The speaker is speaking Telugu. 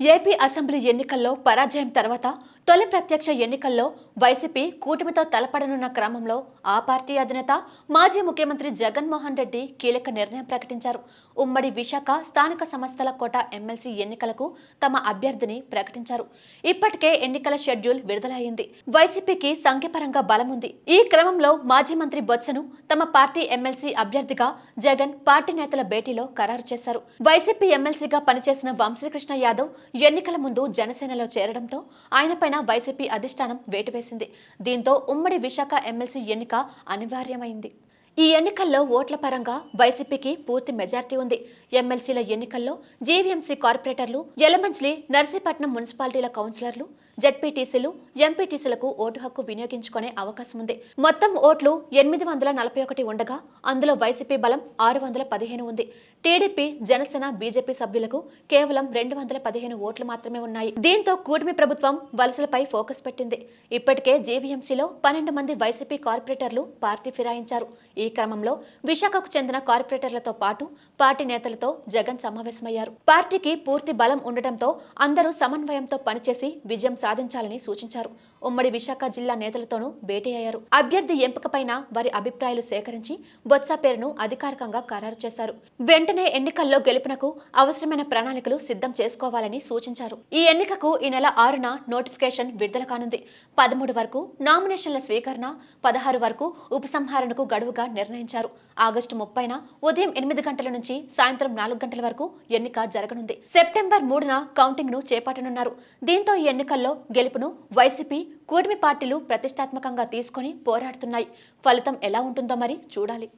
ఏపీ అసెంబ్లీ ఎన్నికల్లో పరాజయం తర్వాత తొలి ప్రత్యక్ష ఎన్నికల్లో వైసీపీ కూటమితో తలపడనున్న క్రమంలో ఆ పార్టీ అధినేత మాజీ ముఖ్యమంత్రి జగన్మోహన్ రెడ్డి కీలక నిర్ణయం ప్రకటించారు. ఉమ్మడి విశాఖ స్థానిక సంస్థల కోట ఎమ్మెల్సీ ఎన్నికలకు తమ అభ్యర్థిని ప్రకటించారు. ఇప్పటికే ఎన్నికల షెడ్యూల్ విడుదలయ్యింది వైసీపీకి సంఖ్యపరంగా బలముంది ఈ క్రమంలో మాజీ మంత్రి బొత్సను తమ పార్టీ ఎమ్మెల్సీ అభ్యర్థిగా జగన్ పార్టీ నేతల భేటీలో ఖరారు చేశారు. వైసీపీ ఎమ్మెల్సీగా పనిచేసిన వంశీకృష్ణ యాదవ్ ఎన్నికల ముందు జనసేనలో చేరడంతో ఆయనపైన వైసీపీ అధిష్టానం వేటు వేసింది. దీంతో ఉమ్మడి విశాఖ ఎమ్మెల్సీ ఎన్నిక అనివార్యమైంది. ఈ ఎన్నికల్లో ఓట్ల పరంగా వైసీపీకి పూర్తి మెజార్టీ ఉంది. ఎమ్మెల్సీల ఎన్నికల్లో జీవీఎంసీ కార్పొరేటర్లు యలమంచిలి నర్సీపట్నం మున్సిపాలిటీల కౌన్సిలర్లు జెడ్పీటీసీలు ఎంపీటీసీలకు ఓటు హక్కు వినియోగించుకునే అవకాశం ఉంది. మొత్తం ఓట్లు ఎనిమిది వందల నలభై ఒకటి ఉండగా అందులో వైసీపీ బలం ఆరు వందల పదిహేను ఉంది. టీడీపీ జనసేన బీజేపీ సభ్యులకు కేవలం రెండు వందల పదిహేను ఓట్లు మాత్రమే ఉన్నాయి. దీంతో కూటమి ప్రభుత్వం వలసలపై ఫోకస్ పెట్టింది. ఇప్పటికే జీవీఎంసీలో పన్నెండు మంది వైసీపీ కార్పొరేటర్లు పార్టీ ఫిరాయించారు. ఈ క్రమంలో విశాఖకు చెందిన కార్పొరేటర్లతో పాటు పార్టీ నేతలతో జగన్ సమావేశమయ్యారు. పార్టీకి పూర్తి బలం ఉండటంతో అందరూ సమన్వయంతో పనిచేసి విజయం సాధించాలని సూచించారు. ఉమ్మడి విశాఖ జిల్లా నేతలతోనూ భేటీ అయ్యారు అభ్యర్థి ఎంపికపైన వారి అభిప్రాయాలు సేకరించి బొత్స పేరును అధికారికంగా ఖరారు చేశారు. వెంటనే ఎన్నికల్లో గెలుపునకు అవసరమైన ప్రణాళికలు సిద్ధం చేసుకోవాలని సూచించారు. ఈ ఎన్నికకు ఈ నెల ఆరున నోటిఫికేషన్ విడుదల కానుంది. పదమూడు వరకు నామినేషన్ల స్వీకరణ పదహారు వరకు ఉపసంహరణకు గడువుగా నిర్ణయించారు. ఆగస్టు ముప్పైన ఉదయం ఎనిమిది గంటల నుంచి సాయంత్రం నాలుగు గంటల వరకు ఎన్నిక జరగనుంది. సెప్టెంబర్ మూడున కౌంటింగ్ను చేపట్టనున్నారు. దీంతో ఈ ఎన్నికల్లో గెలుపును వైసీపీ కూటమి పార్టీలు ప్రతిష్టాత్మకంగా తీసుకొని పోరాడుతున్నాయి. ఫలితం ఎలా ఉంటుందో మరి చూడాలి.